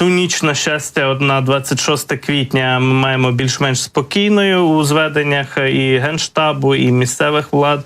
цю ніч, на щастя, от на 26 квітня ми маємо більш-менш спокійною у зведеннях і генштабу, і місцевих влад,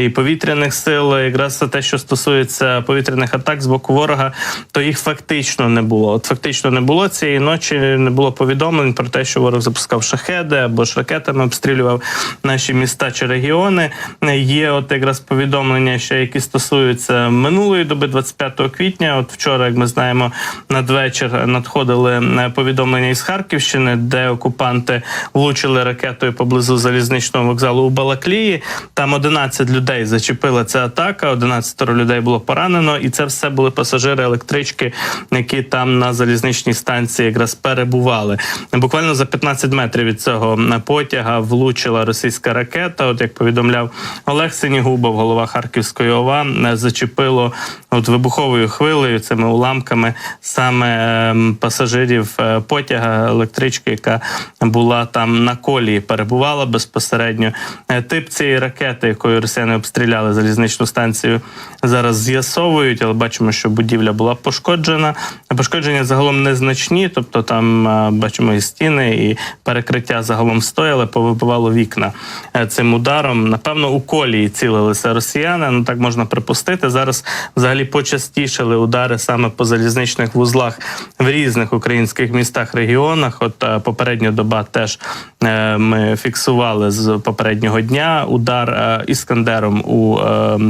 і повітряних сил. Якраз те, що стосується повітряних атак з боку ворога, то їх фактично не було. От фактично не було цієї ночі. Не було повідомлень про те, що ворог запускав шахеди або ж ракетами обстрілював наші міста чи регіони. Є от якраз повідомлення, що які стосуються минулої доби, 25 квітня. От вчора, як ми знаємо, надвечір надходили е, повідомлення із Харківщини, де окупанти влучили ракетою поблизу залізничного вокзалу у Балаклії. Там 11 людей зачепила ця атака. 11 людей було поранено, і це все були пасажири електрички, які там на залізничній станції якраз перебували. Буквально за 15 метрів від цього потяга влучила російська ракета. От як повідомляв Олег Синігубов, голова Харківської ОВА, е, зачепило от вибуховою хвилею цими уламками саме ем, пасажирів е, потяга електрички, яка була там на колії, перебувала безпосередньо. Е, Тип цієї ракети, якою росіяни обстріляли залізничну станцію, зараз з'ясовують, але бачимо, що будівля була пошкоджена. Пошкодження загалом незначні, тобто там е, бачимо і стіни, і перекриття загалом стояли, повибивало вікна цим ударом. Напевно, у колії цілилися росіяни. Ну так можна припустити. Зараз взагалі почастішили удари саме по залізничних вузлах в різних українських містах, регіонах. От е, попередня доба теж е, ми фіксували з попереднього дня удар е, іскандером у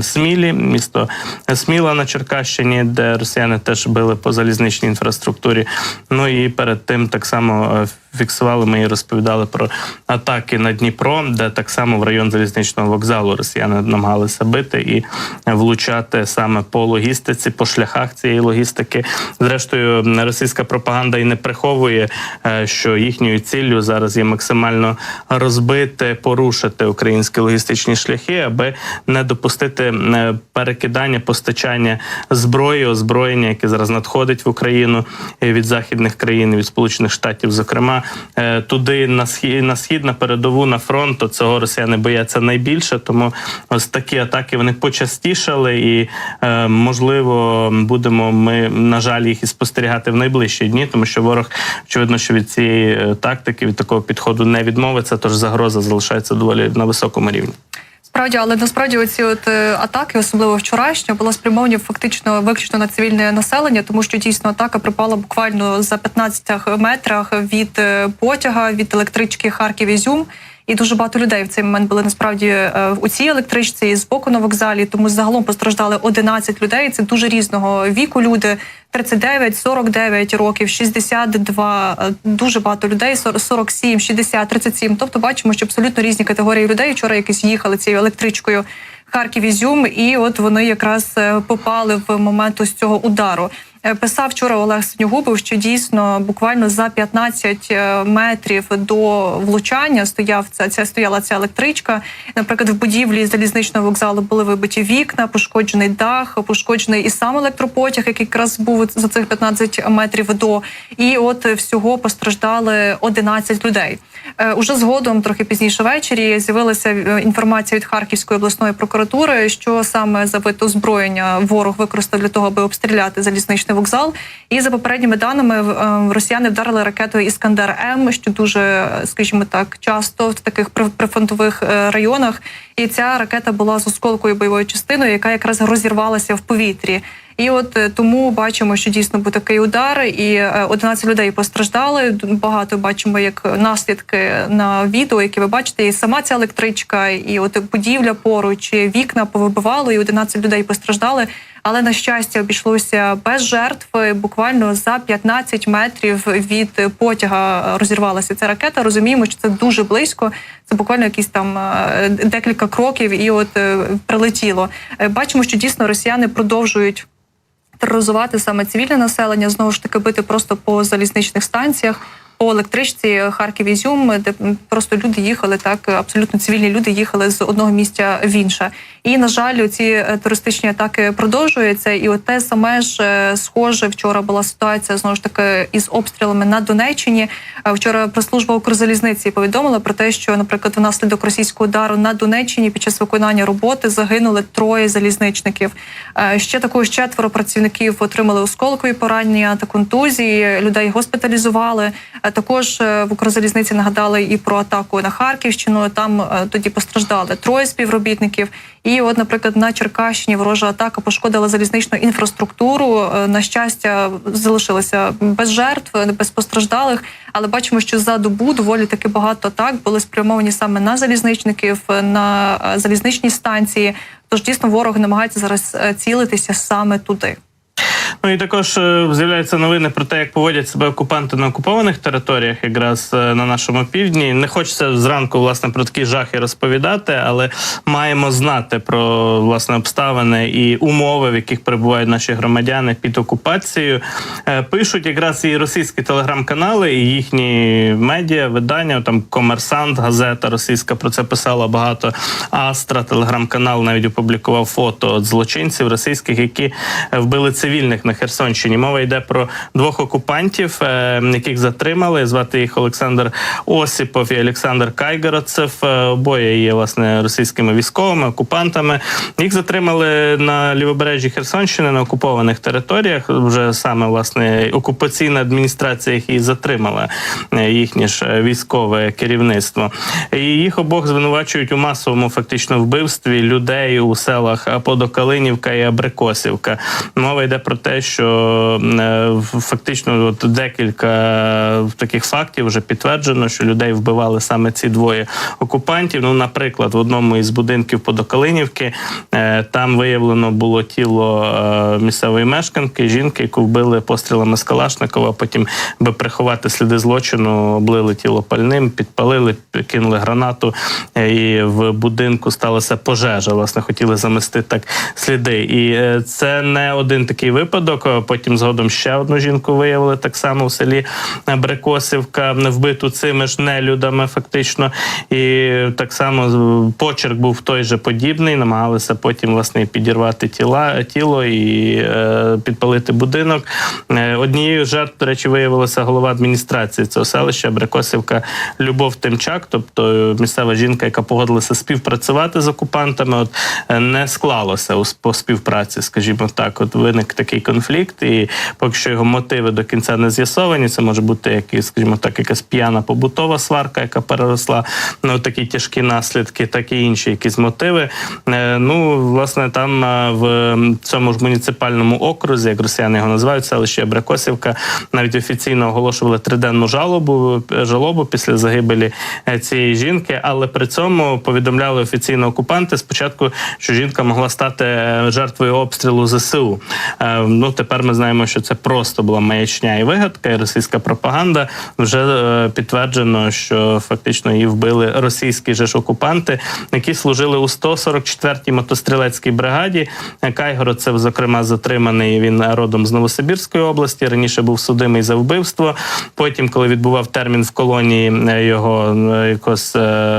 Смілі, місто Сміла на Черкащині, де росіяни теж били по залізничній інфраструктурі. Ну і перед тим так само фіксували ми і розповідали про атаки на Дніпро, де так само в район залізничного вокзалу росіяни намагалися бити і влучати саме по логістиці, по шляхах цієї логістики. Зрештою, російська пропаганда і не приховує, е, що їхньою ціллю зараз є максимально розбити, порушити українські логістичні шляхи, аби не допустити е, перекидання постачання зброї, озброєння, яке зараз надходить в Україну е, від західних країн, від Сполучених Штатів, зокрема туди на схід на схід, на передову, на фронт, то цього росіяни бояться найбільше. Тому ось такі атаки вони почастішали, і е, можливо будемо ми на жаль їх і спостерігати в найближчі дні, тому що ворог очевидно, що від цієї е, тактики, від такого підходу не відмовиться. Тож загроза залишається доволі на високому рівні. Справді, але насправді оці от е, атаки, особливо вчорашня, була спрямовані фактично виключно на цивільне населення, тому що дійсно атака припала буквально за 15 метрах від е, потяга від електрички Харків Ізюм. І дуже багато людей в цей момент були насправді е, у цій електричці і збоку на вокзалі. Тому загалом постраждали 11 людей. Це дуже різного віку. Люди 39, 49 років, 62, е, дуже багато людей, 40, 47, 60, 37. Тобто бачимо, що абсолютно різні категорії людей вчора якось їхали цією електричкою. Харків Ізюм, і от вони якраз е, попали в момент ось цього удару. Е, Писав вчора Олег Синьогубов, що дійсно буквально за 15 е, метрів до влучання стояв ця, ця стояла ця електричка. Наприклад, в будівлі залізничного вокзалу були вибиті вікна, пошкоджений дах, пошкоджений і сам електропотяг, який якраз був за цих 15 метрів до. І от всього постраждали 11 людей. Е, Уже згодом, трохи пізніше ввечері, з'явилася інформація від Харківської обласної прокуратури, що саме за вид озброєння ворог використав для того, аби обстріляти залізничний вокзал. І за попередніми даними е, росіяни вдарили ракетою Іскандер М, що дуже, скажімо так, часто в таких при- прифронтових е, районах. І ця ракета була з осколкою бойовою частиною, яка якраз розірвалася в повітрі. І от е, тому бачимо, що дійсно був такий удар, і е, 11 людей постраждали. Багато бачимо як наслідки на відео, які ви бачите, і сама ця електричка, і от будівля поруч, і вікна повибивало, і 11 людей постраждали. Але на щастя обійшлося без жертв. Буквально за 15 метрів від потяга розірвалася ця ракета. Розуміємо, що це дуже близько. Це буквально якісь там е, декілька кроків, і от е, прилетіло. Е, Бачимо, що дійсно росіяни продовжують тероризувати саме цивільне населення, знову ж таки бити просто по залізничних станціях. По електричці Харків Ізюм, де просто люди їхали так, абсолютно цивільні люди їхали з одного місця в інше. І на жаль, ці е, туристичні атаки продовжуються. І от те саме ж е, схоже вчора була ситуація знову ж таки із обстрілами на Донеччині. Е, Вчора прес-служба Укрзалізниці повідомила про те, що, наприклад, внаслідок російського удару на Донеччині під час виконання роботи загинули троє залізничників. Ще також четверо працівників отримали осколкові поранення та контузії. Людей госпіталізували. Також е, в Укрзалізниці нагадали і про атаку на Харківщину. Там е, тоді постраждали троє співробітників. І, от, наприклад, на Черкащині ворожа атака пошкодила залізничну інфраструктуру. Е, На щастя, залишилися без жертв, без постраждалих. Але бачимо, що за добу доволі таки багато атак були спрямовані саме на залізничників, на залізничні станції. Тож дійсно ворог намагається зараз цілитися саме туди. Ну і також е, з'являються новини про те, як поводять себе окупанти на окупованих територіях, якраз е, на нашому півдні. Не хочеться зранку власне про такі жахи розповідати, але маємо знати про власне обставини і умови, в яких перебувають наші громадяни під окупацією. Е, Пишуть якраз і російські телеграм-канали, і їхні медіа, видання. Там комерсант, газета російська про це писала багато. Астра, телеграм-канал навіть опублікував фото от злочинців російських, які вбили цивільних на Херсонщині. Мова йде про двох окупантів, е, яких затримали. Звати їх Олександр Осіпов і Олександр Кайгородцев. Е, Обоє є власне російськими військовими окупантами. Їх затримали на лівобережжі Херсонщини на окупованих територіях. Вже саме власне окупаційна адміністрація їх і затримала е, їхнє ж військове керівництво. І їх обох звинувачують у масовому фактично вбивстві людей у селах Подокалинівка і Абрикосівка. Мова йде про те, що е, фактично от декілька таких фактів вже підтверджено, що людей вбивали саме ці двоє окупантів. Ну, наприклад, в одному із будинків Подокалинівки е, там виявлено було тіло е, місцевої мешканки, жінки, яку вбили пострілами з Калашникова. Потім, би приховати сліди злочину, облили тіло пальним, підпалили, кинули гранату, і в будинку сталася пожежа. Власне, хотіли замести так сліди. І це не один такий випадок. Е, Потім згодом ще одну жінку виявили так само в селі Брекосівка, вбиту цими ж нелюдами, фактично. І так само почерк був той же подібний. Намагалися потім власне підірвати тіла тіло і е, підпалити будинок. Е, Однією жертв, до речі, виявилася голова адміністрації цього селища Брекосівка Любов Тимчак, тобто е, місцева жінка, яка погодилася співпрацювати з окупантами. От не склалося у співпраці, скажімо так. От виник такий конфлікт, і поки що його мотиви до кінця не з'ясовані. Це може бути якийсь, скажімо так, якась п'яна побутова сварка, яка переросла на такі тяжкі наслідки, так і інші якісь мотиви. Е, Ну, власне, там е, в цьому ж муніципальному окрузі, як росіяни його називають, селище Брекосівка, навіть офіційно оголошували триденну жалобу е, жалобу після загибелі цієї жінки, але при цьому повідомляли офіційно окупанти спочатку, що жінка могла стати жертвою обстрілу ЗСУ. Ну тепер ми знаємо, що це просто була маячня і вигадка, і російська пропаганда. Вже е, підтверджено, що фактично її вбили російські же ж окупанти, які служили у 144-й мотострілецькій бригаді. Е, Кайгородцев, зокрема, затриманий він родом з Новосибірської області. Раніше був судимий за вбивство. Потім, коли відбував термін в колонії, е, його е, якось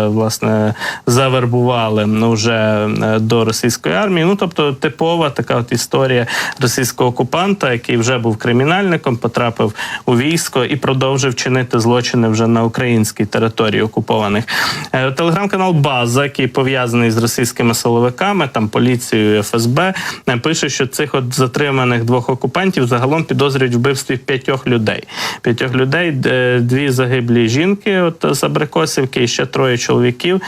власне завербували ну, вже до російської армії. Ну тобто, типова така от історія російського окупанта, який вже був кримінальником, потрапив у військо і продовжив чинити злочини вже на українській території окупованих. Е, Телеграм-канал База, який пов'язаний з російськими силовиками, там поліцією, ФСБ, е, пише, що цих от затриманих двох окупантів загалом підозрюють вбивстві п'ятьох людей. П'ятьох людей, е, дві загиблі жінки, от з Абрикосівки, і ще троє чоловіків,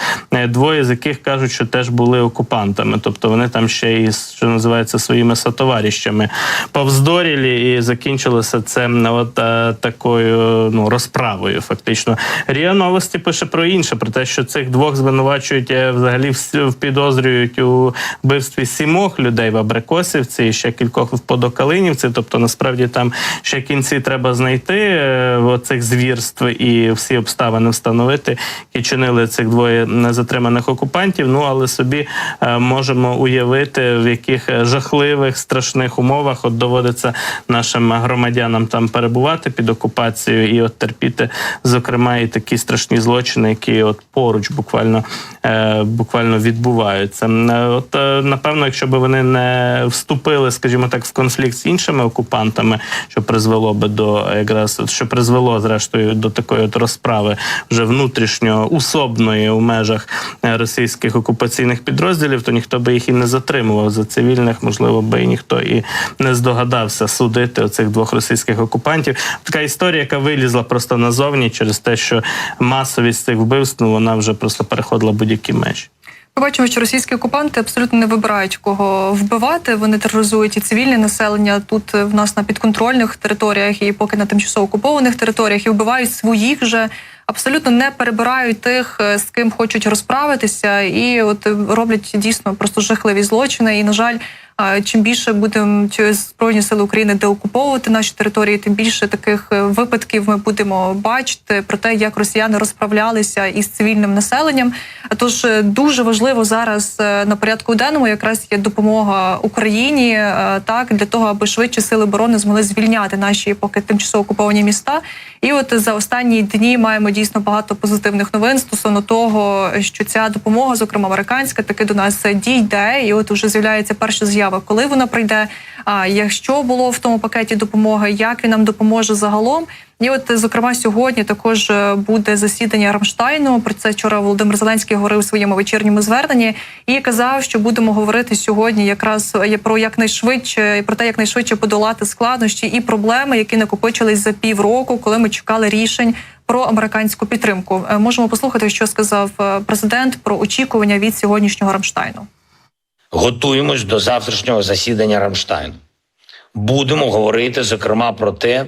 двоє з яких кажуть, що теж були окупантами. Тобто вони там ще і що називається своїми сотоваріщами повздорілі, і закінчилося це м, от е, такою ну розправою. Фактично, Ріа Новості пише про інше, про те, що цих двох звинувачують е, взагалі підозрюють у вбивстві сімох людей в Абрикосівці, і ще кількох в Подокалинівці. Тобто, насправді там ще кінці треба знайти е, оцих звірств і всі обставини встановити, які чинили цих двоє незатриманих окупантів. Ну але собі можемо уявити, в яких жахливих страшних умовах от доводиться нашим громадянам там перебувати під окупацією і от терпіти, зокрема, і такі страшні злочини, які от поруч буквально е, буквально відбуваються. Е, От е, напевно, якщо б вони не вступили, скажімо так, в конфлікт з іншими окупантами, що призвело би до якраз що призвело зрештою до такої от розправи вже внутрішньо усобної у межах е, російських окупаційних підрозділів, то ніхто би їх і не затримував за цивільних, можливо, би і ніхто і не здогадався судити оцих двох російських окупантів. Така історія, яка вилізла просто назовні через те, що масовість цих вбивств ну, вона вже просто переходила будь-які межі. Ми бачимо, що російські окупанти абсолютно не вибирають кого вбивати. Вони тероризують і цивільне населення тут е, в нас на підконтрольних територіях, і поки на тимчасово окупованих територіях, і вбивають своїх же. Абсолютно не перебирають тих, е, з ким хочуть розправитися, і от е, роблять дійсно просто жахливі злочини. І на жаль, чим більше будемо збройні сили України деокуповувати наші території, тим більше таких е, випадків ми будемо бачити про те, як росіяни розправлялися із цивільним населенням. Тож е, дуже важливо зараз е, на порядку денному якраз є допомога Україні, так для того, аби швидше сили оборони змогли звільняти наші поки тимчасово окуповані міста. І от за останні дні маємо дійсно багато позитивних новин стосовно того, що ця допомога, зокрема американська, таки до нас дійде. І от уже з'являється перша з'ява, коли вона прийде. А якщо було в тому пакеті допомоги, як він нам допоможе загалом? І от, зокрема, сьогодні також е, буде засідання Рамштайну. Про це вчора Володимир Зеленський говорив у своєму вечірньому зверненні і казав, що будемо говорити сьогодні якраз е, про якнайшвидше про те, якнайшвидше подолати складнощі і проблеми, які накопичились за півроку, коли ми чекали рішень про американську підтримку. Е, Можемо послухати, що сказав е, президент про очікування від сьогоднішнього Рамштайну. Готуємось до завтрашнього засідання Рамштайну. Будемо говорити, зокрема, про те,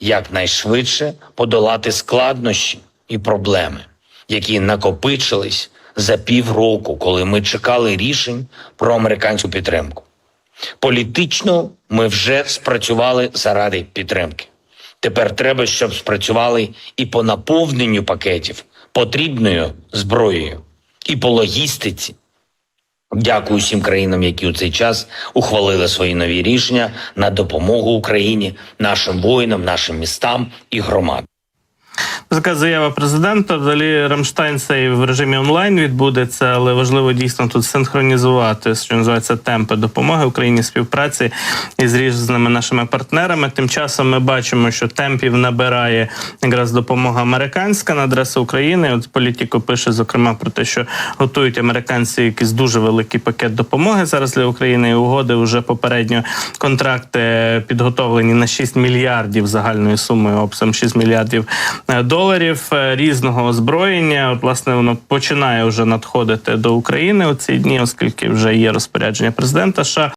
як найшвидше подолати складнощі і проблеми, які накопичились за півроку, коли ми чекали рішень про американську підтримку. Політично ми вже спрацювали заради підтримки. Тепер треба, щоб спрацювали і по наповненню пакетів потрібною зброєю, і по логістиці. Дякую всім країнам, які у цей час ухвалили свої нові рішення на допомогу Україні, нашим воїнам, нашим містам і громадам. Така заява президента. Далі Рамштайн цей в режимі онлайн відбудеться, але важливо дійсно тут синхронізувати, що називається темпи допомоги Україні співпраці із різними нашими партнерами. Тим часом ми бачимо, що темпів набирає якраз допомога американська на адресу України. От політико пише зокрема про те, що готують американці якийсь дуже великий пакет допомоги зараз для України. І угоди вже попередньо контракти підготовлені на 6 мільярдів загальною сумою обсягом 6 мільярдів е, доларів е, різного озброєння. От, власне, воно починає вже надходити до України у ці дні, оскільки вже є розпорядження президента. США